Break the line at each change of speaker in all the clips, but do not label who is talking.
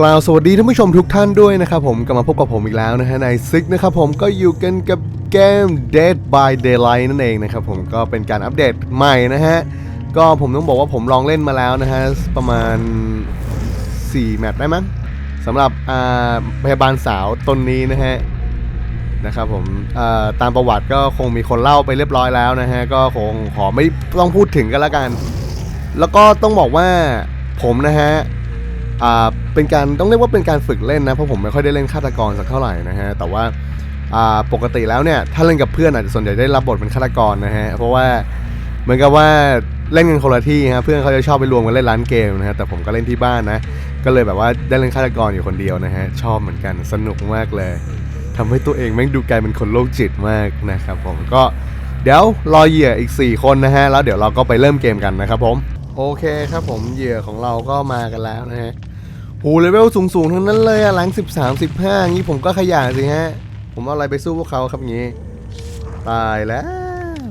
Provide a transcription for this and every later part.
กล่าวสวัสดีท่านผู้ชมทุกท่านด้วยนะครับผมกลับมาพบกับผมอีกแล้วนะฮะในซิกนะครับผมก็อยู่กันกับเกม Dead by Daylight นั่นเองนะครับผมก็เป็นการอัปเดตใหม่นะฮะก็ผมต้องบอกว่าผมลองเล่นมาแล้วนะฮะประมาณ 4 แมตช์ได้มั้งสำหรับอ่าพยาบาลสาวตนนี้นะฮะนะครับผมอ่าตามประวัติก็คงมีคนเล่าไปเรียบร้อยแล้วนะฮะก็คงขอไม่ต้องพูดถึงกันแล้วกัน แล้วก็ต้องบอกว่าผมนะฮะ อ่าเป็นการต้องเรียกว่าเป็นการฝึกเล่นนะเพราะผมไม่ค่อยได้เล่นฆาตกรสักเท่าไหร่นะฮะแต่ว่าอ่าปกติแล้วเนี่ยถ้าเล่นกับเพื่อนอาจจะส่วนใหญ่ได้รับบทเป็นฆาตกรนะฮะเพราะว่าเหมือนกับว่าเล่นกันคนละที่ฮะเพื่อนเขาจะชอบไปรวมกันเล่นร้านเกมนะฮะแต่ผมก็เล่นที่บ้านนะก็เลยแบบว่าได้เล่นฆาตกรอยู่คนเดียวนะฮะชอบเหมือนกันสนุกมากเลยทำให้ตัวเองแม่งดูกลายเป็นคนโรคจิตมากนะครับผมก็เดี๋ยวรอเหยื่ออีก 4 คนนะฮะแล้วเดี๋ยวเราก็ไปเริ่มเกมกันนะครับผม โอเคครับผมเหยื่อของเราก็มากันแล้วนะฮะโหเลเวลสูงๆทั้งนั้นเลยอะหลัง 13 15งี้ผมก็ขยะสิฮะ ผมเอาอะไรไปสู้พวกเขาครับงี้ ตายแล้ว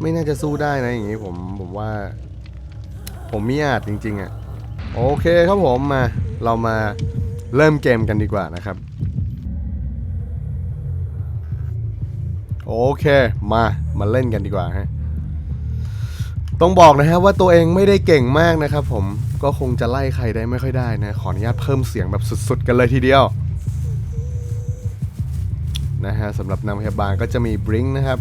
ไม่น่าจะสู้ได้นะอย่างงี้ผมผมว่า ผมมีอาจจริง ๆอะโอเคครับผมมา เรามาเริ่มเกมกันดีกว่านะครับ โอเคมามาเล่นกันดีกว่าฮะ ต้องบอกนะฮะว่าตัวเองไม่ได้เก่งมากนะครับผมก็คงจะไล่ใครได้ไม่ค่อยได้นะ ขออนุญาตเพิ่มเสียงแบบสุดๆ กันเลยทีเดียวนะฮะสำหรับนางพยาบาลก็จะมีบริงนะครับ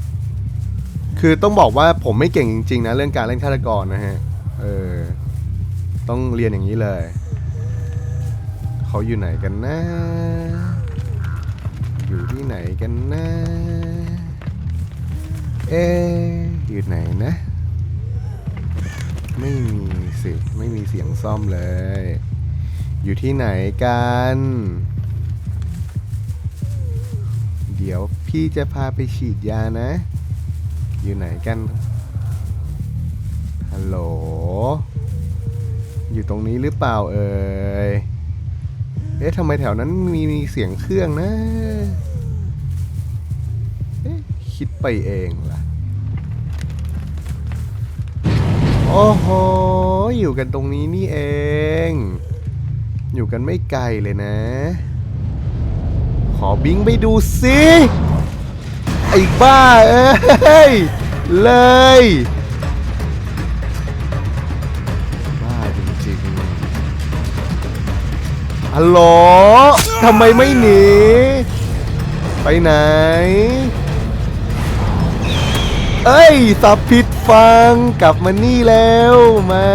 คือต้องบอกว่าผมไม่เก่งจริงๆนะเรื่องการเล่นฆาตกรนะฮะเออต้องเรียนอย่างนี้เลยเขาอยู่ไหนกันนะ อยู่ที่ไหนกันนะ เอ๊อยู่ไหนนะ ไม่มีสิไม่มีเสียงซ่อมเลย อยู่ที่ไหนกัน เดี๋ยวพี่จะพาไปฉีดยานะ อยู่ไหนกัน ฮัลโหล อยู่ตรงนี้หรือเปล่าเอ่ย เอ๊ะทำไมแถวนั้นมีมีเสียงเครื่องนะ เอ๊ะคิดไปเองล่ะ โอ้โห อยู่กันตรงนี้นี่เอง อยู่กันไม่ไกลเลยนะ ขอบิงไปดูสิไอ้บ้าเอ้ย เลยบ้าจริงๆฮัลโหลทำไมไม่หนี ไปไหน เอ้ยสับผิดฟังกลับมานี่แล้วมา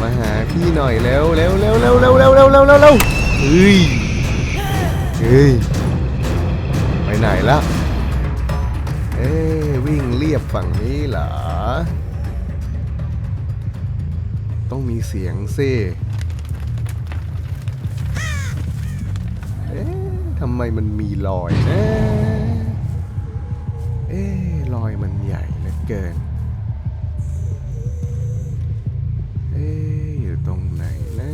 มาหาพี่หน่อยแล้วเร็วเร็วเร็วเร็วเร็วเร็วเร็วเร็วเฮ้ยเฮ้ยไปไหนละเอ้วิ่งเรียบฝั่งนี้เหรอต้องมีเสียงสิเอ๊ะทำไมมันมีรอยนะ เอ๊รอยมันใหญ่เหลือเกิน เอ๊อยู่ตรงไหนนะ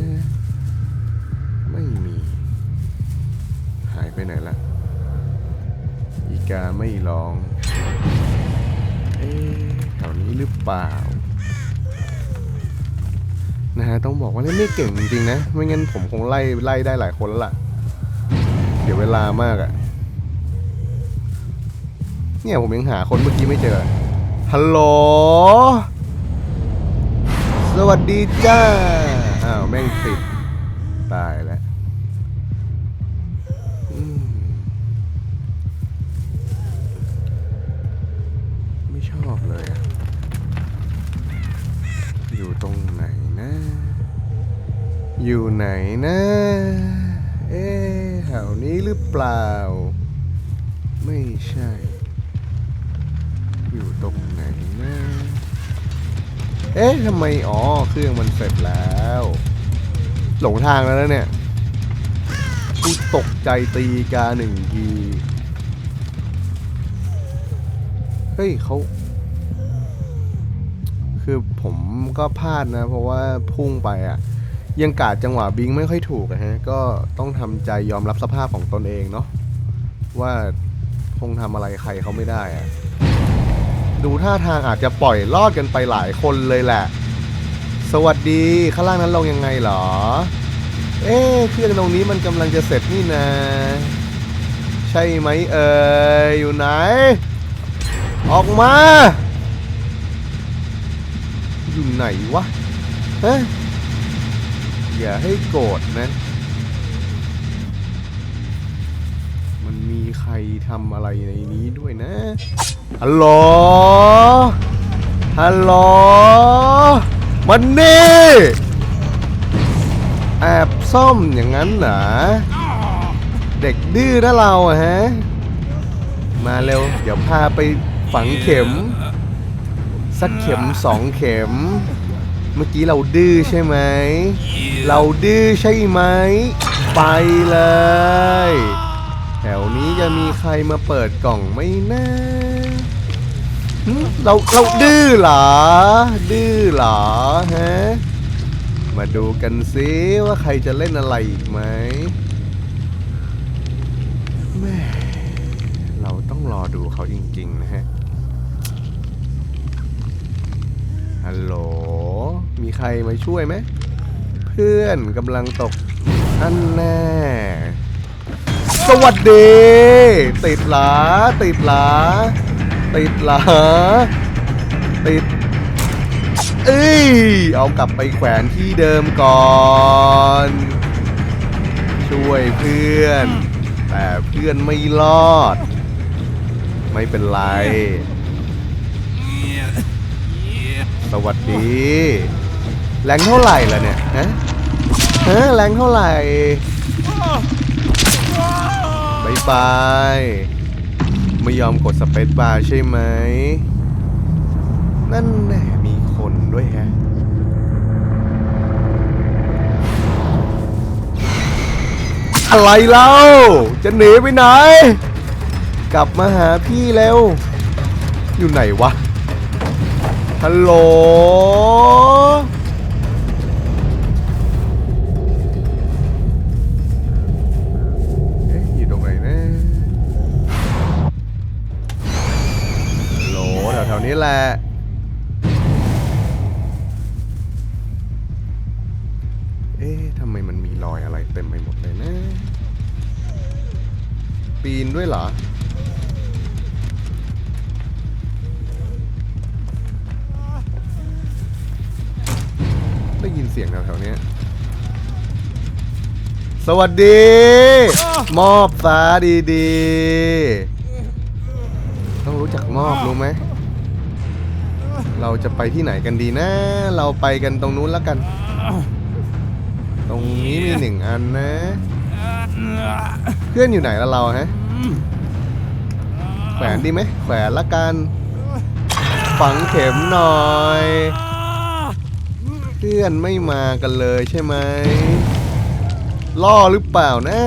ไม่มี หายไปไหนละอีกาไม่ร้อง เอ๊แถวนี้หรือเปล่านะฮะต้องบอกว่าเล่นไม่เก่งจริงๆนะ ไม่งั้นผมคงไล่ไล่ได้หลายคนแล้วล่ะเดี๋ยวเวลามากอะ่ะ เนี่ยผมยังหาคนเมื่อกี้ไม่เจอ ฮัลโหล สวัสดีจ้า อ้าวแม่งติด ตายแล้วอืมไม่ชอบเลยอะอยู่ตรงไหนนะ อยู่ไหนนะ เอ๊ะแถวนี้หรือเปล่า ไม่ใช่ อยู่ตรงไหนนะ เอ๊ะทำไม อ๋อ เครื่องมันเสร็จแล้ว หลงทางแล้วนะเนี่ยกูตกใจตีกาหนึ่งที เฮ้ยเขา คือผมก็พลาดนะ เพราะว่าพุ่งไปอะ่ะ ยังกาดจังหวะบิงไม่ค่อยถูกอะฮะ ก็ต้องทำใจยอมรับสภาพของตนเองเนาะว่าคงทำอะไรใครเขาไม่ได้อะ ดูท่าทางอาจจะปล่อยรอดกันไปหลายคนเลยแหละ สวัสดีข้างล่างนั้นลงยังไงเหรอ เอ๊ะเครื่องตรงนี้มันกำลังจะเสร็จนี่นะ ใช่ไหมเอ่ยอยู่ไหน ออกมา อยู่ไหนวะเฮ้ยอย่าให้โกรธนะ มันมีใครทำอะไรในนี้ด้วยนะ ฮัลโหล ฮัลโหล มันนี่ แอบซ่อมอย่างนั้นเหรอ เด็กดื้อนะเราอะฮะ มาเร็ว เดี๋ยวพาไปฝังเข็ม สักเข็มสองเข็ม เมื่อกี้เราดื้อใช่ไหม เราดื้อใช่ไหม ไปเลย แถวนี้จะมีใครมาเปิดกล่องไมนะหึ เราเราดื้อเหรอ ดื้อเหรอฮะ มาดูกันซิว่าใครจะเล่นอะไรอีกไหมแม่เราต้องรอดูเขาจริง ๆ นะฮะ ฮัลโหล มีใครมาช่วยไหม เพื่อนกำลังตกอันแน่สวัสดี ติดหลาติดหลา ติดหลาติด เอ้ย เอากลับไปแขวนที่เดิมก่อน ช่วยเพื่อน แต่เพื่อนไม่รอด ไม่เป็นไร สวัสดี แรงเท่าไหร่ล่ะเนี่ยฮะฮะแรงเท่าไหร่บายบาย ไม่ยอมกดสเปซบาร์ใช่ไหม นั่นแน่มีคนด้วยแฮะ อะไรเล่า จะหนีไปไหน กลับมาหาพี่เร็วอยู่ไหนวะ ฮัลโหล แถวๆนี้แหละ เอ๊ะทำไมมันมีรอยอะไรเต็มไปหมดเลยนะ ปีนด้วยเหรอได้ยินเสียงแถวๆนี้สวัสดี มอบฟ้าดีๆ ต้องรู้จักมอบรู้ไหม เราจะไปที่ไหนกันดีนะ เราไปกันตรงนู้นแล้วกัน ตรงนี้มีหนึ่งอันนะ เพื่อนอยู่ไหนแล้วเราฮะ แขวนดีไหมแขวนละกัน ฝังเข็มหน่อย เพื่อนไม่มากันเลยใช่ไหมล่อหรือเปล่านะ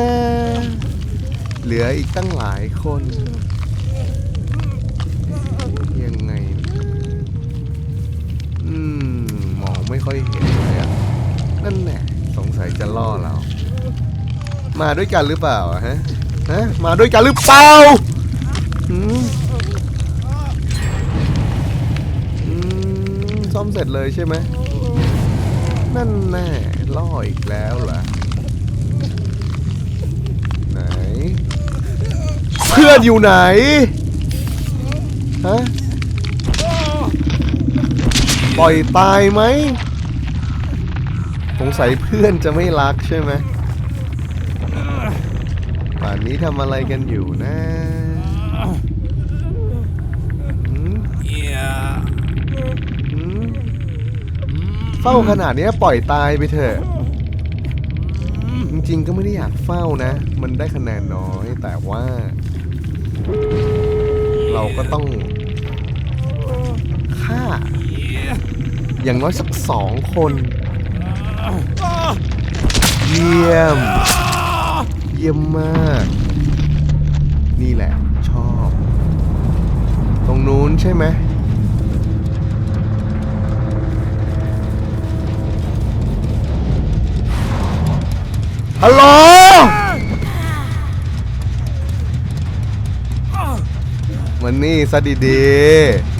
เหลืออีกตั้งหลายคน ไม่ค่อยเห็นเลยอะนั่นแหละสงสัยจะล่อเรา มาด้วยกันหรือเปล่าอะฮะฮะมาด้วยกันหรือเปล่าอืมอืมซ่อมเสร็จเลยใช่ไหมนั่นแน่ล่ออีกแล้วเหรอไหน เพื่อนอยู่ไหนฮะ ปล่อยตายไหมสงสัยเพื่อนจะไม่รักใช่ไหมป่านนี้ทำอะไรกันอยู่นะเฝ้าขนาดนี้ปล่อยตายไปเถอะ จริงๆก็ไม่ได้อยากเฝ้านะ มันได้คะแนนน้อยแต่ว่า เราก็ต้องฆ่า อย่างน้อยสักสองคน เยี่ยม เยี่ยมมาก นี่แหละ ชอบ ตรงนู้นใช่ไหมฮัลโหลมันนี่ซะดีๆแหม่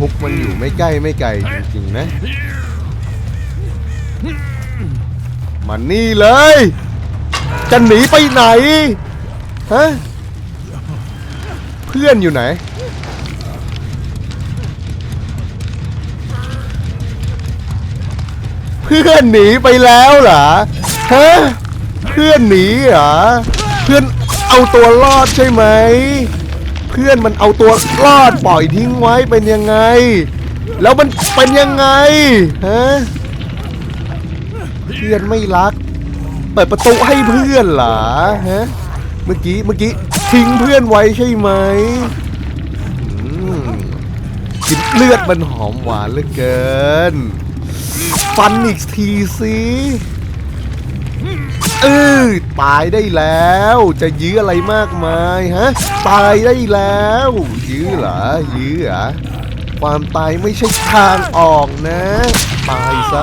ฮุกมันอยู่ไม่ใกล้ไม่ไกลจริงๆนะมานี่เลย จะหนีไปไหน ฮะ เพื่อนอยู่ไหน เพื่อนหนีไปแล้วเหรอ ฮะ เพื่อนหนีเหรอ เพื่อนเอาตัวรอดใช่ไหม พื่อนมันเอาตัวรอดปล่อยทิ้งไว้เป็นยังไง แล้วมันเป็นยังไงฮะเพื่อนไม่รัก เปิดประตูให้เพื่อนเหรอฮะเมื่อกี้เมื่อกี้ทิ้งเพื่อนไว้ใช่ไหมอืมกลินเลือดมันหอมหวานเหลือเกิน ฟันอีกทีสิ เออตายได้แล้ว จะยื้ออะไรมากมายฮะ ตายได้แล้ว ยื้อเหรอ ยื้อเหรอ ความตายไม่ใช่ทางออกนะ ตายซะ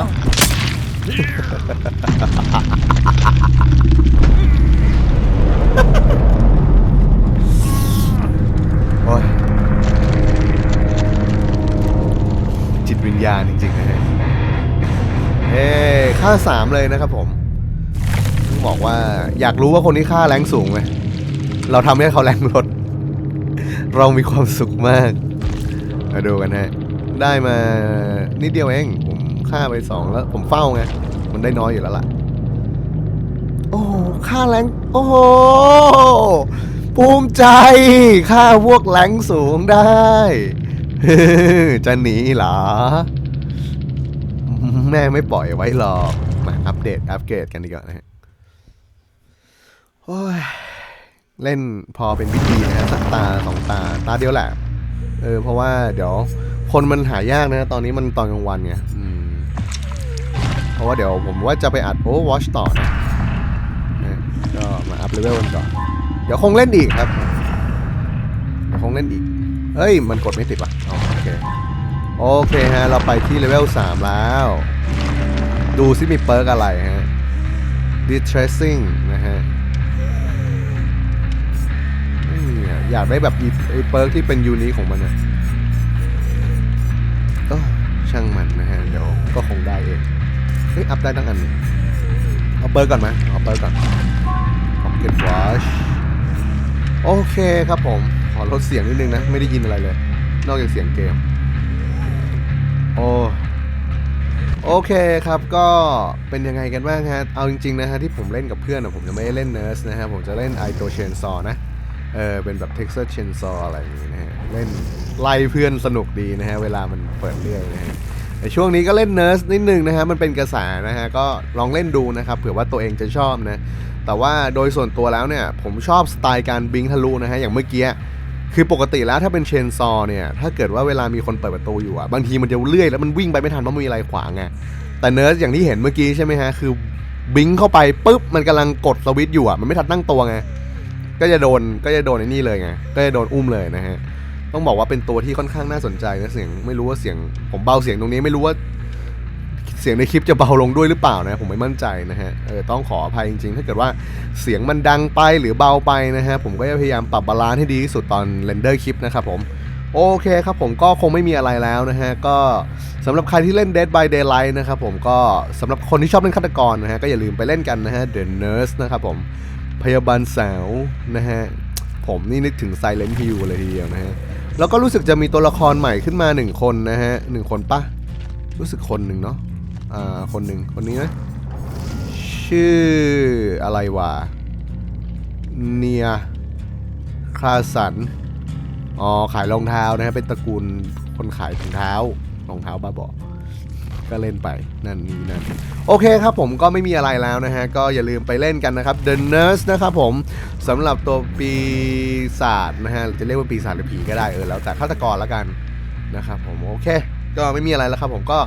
โอ้ย จิตวิญญาณจริงๆนะฮะ เอ้ค่าสามเลยนะครับผม บอกว่าอยากรู้ว่าคนที่ค่าแรงสูงไหมเราทำให้เขาแรงลด เรามีความสุขมาก มาดูกันฮะ ได้มานิดเดียวเอง ผมค่าไปสองแล้ว ผมเฝ้าไง มันได้น้อยอยู่แล้วล่ะ โอ้โหค่าแรงโอ้โหภูมิใจค่าพวกแรงสูงได้ จะหนีเหรอ แม่ไม่ปล่อยไว้หรอก มาอัปเดตอัปเกรดกันดีกว่านะฮะ โอ้ยเล่นพอเป็นพิธีนะฮะสักตาสองตาตาเดียวแหละ เออเพราะว่าเดี๋ยวคนมันหายากนะ ตอนนี้มันตอนกลางวันไงเพราะว่าเดี๋ยวผมว่าจะไปอัดโอ w a t c h ต่อนะนะก็มาอัพเลเวลกันก่อน เดี๋ยวคงเล่นอีกครับ เดี๋ยวคงเล่นอีก เฮ้ย มันกดไม่ติดว่ะโอเค โอเคฮะ เราไปที่เลเวล 3 แล้ว ดูซิมีเปิร์กอะไรฮะ Distressing นะฮะ อยากได้แบบอีไอ้เปิร์กที่เป็นยูนิของมันนะก็ช่างมันนะฮะ เดี๋ยวก็คงได้เอง เฮ้ย อัพได้ตั้งอันนึ่งเอาเปิร์กก่อนไหมเอาเปิร์กก่อน Pocket Watch โอเคครับผม ขอลดเสียงนิดนึงนะ ไม่ได้ยินอะไรเลย นอกจากเสียงเกม โอ้โอเคครับก็เป็นยังไงกันบ้างฮะ เอาจริงๆนะฮะที่ผมเล่นกับเพื่อนผมจะไม่เล่นเนิร์สนะฮะผมจะเล่นไอโตเชนซอนะ เออเป็นแบบ Texas Chainsaw อะไรอย่างงี้นะฮะเล่นไล่เพื่อนสนุกดีนะฮะเวลามันเปิดเรื่อยนะฮะแต่ช่วงนี้ก็เล่นเนิร์สนิดนึงนะฮะมันเป็นกระแสนะฮะก็ลองเล่นดูนะครับเผื่อว่าตัวเองจะชอบนะแต่ว่าโดยส่วนตัวแล้วเนี่ยผมชอบสไตล์การบิงทะลุนะฮะอย่างเมื่อกี้คือปกติแล้วถ้าเป็นเชนซอเนี่ยถ้าเกิดว่าเวลามีคนเปิดประตูอยู่อะบางทีมันจะเลื่อยแล้วมันวิ่งไปไม่ทันเพราะมันมีอะไรขวางไงแต่เนิร์สอย่างที่เห็นเมื่อกี้ใช่ไหมฮะคือบิงเข้าไปปุ๊บมันกำลังกดสวิตช์อยู่อะมันไม่ทันตั้งตัวไง ก็จะโดนก็จะโดนไอ้นี่เลยไงก็จะโดนอุ้มเลยนะฮะต้องบอกว่าเป็นตัวที่ค่อนข้างน่าสนใจนะเสียงไม่รู้ว่าเสียงผมเบาเสียงตรงนี้ไม่รู้ว่าเสียงในคลิปจะเบาลงด้วยหรือเปล่านะผมไม่มั่นใจนะฮะเออต้องขออภัยจริงๆ ถ้าเกิดว่าเสียงมันดังไปหรือเบาไปนะฮะผมก็จะพยายามปรับบาลานซ์ให้ดีที่สุดตอนเรนเดอร์คลิปนะครับผมโอเคครับผมก็คงไม่มีอะไรแล้วนะฮะก็สำหรับใครที่เล่น Dead by Daylight นะครับผมก็สำหรับคนที่ชอบเล่นฆาตกรนะฮะก็อย่าลืมไปเล่นกันนะฮะ The Nurse นะครับผม พยาบาลสาวนะฮะ ผมนี่นึกถึง Silent Hill เลยทีเดียวนะฮะ แล้วก็รู้สึกจะมีตัวละครใหม่ขึ้นมาหนึ่งคนนะฮะหนึ่งคนปะรู้สึกคนหนึ่งเนาะอ่าคนหนึ่งคนนี้นะ ชื่ออะไรวะเนียคลาสันอ๋อขายรองเท้านะฮะเป็นตระกูลคนขายถุงเท้ารองเท้าบ้าบอ ก็เล่นไปนั่นนี่นั่นโอเคครับผมก็ไม่มีอะไรแล้วนะฮะ ก็อย่าลืมไปเล่นกันนะครับ The Nurse นะครับผมสำหรับตัวปีศาจนะฮะจะเรียกว่าปีศาจหรือผีก็ได้เออแล้วแต่ฆาตกรแล้วกันนะครับผมโอเค ก็ไม่มีอะไรแล้วครับผมก็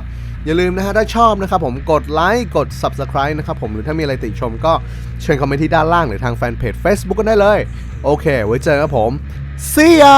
อย่าลืมนะฮะถ้าชอบนะครับผมกดไลค์กด Subscribe นะครับผมหรือถ้ามีอะไรติชมก็เชิญคอมเมนต์ที่ด้านล่างหรือทางแฟนเพจ Facebook กันได้เลย โอเค ไว้เจอกันครับผม see ya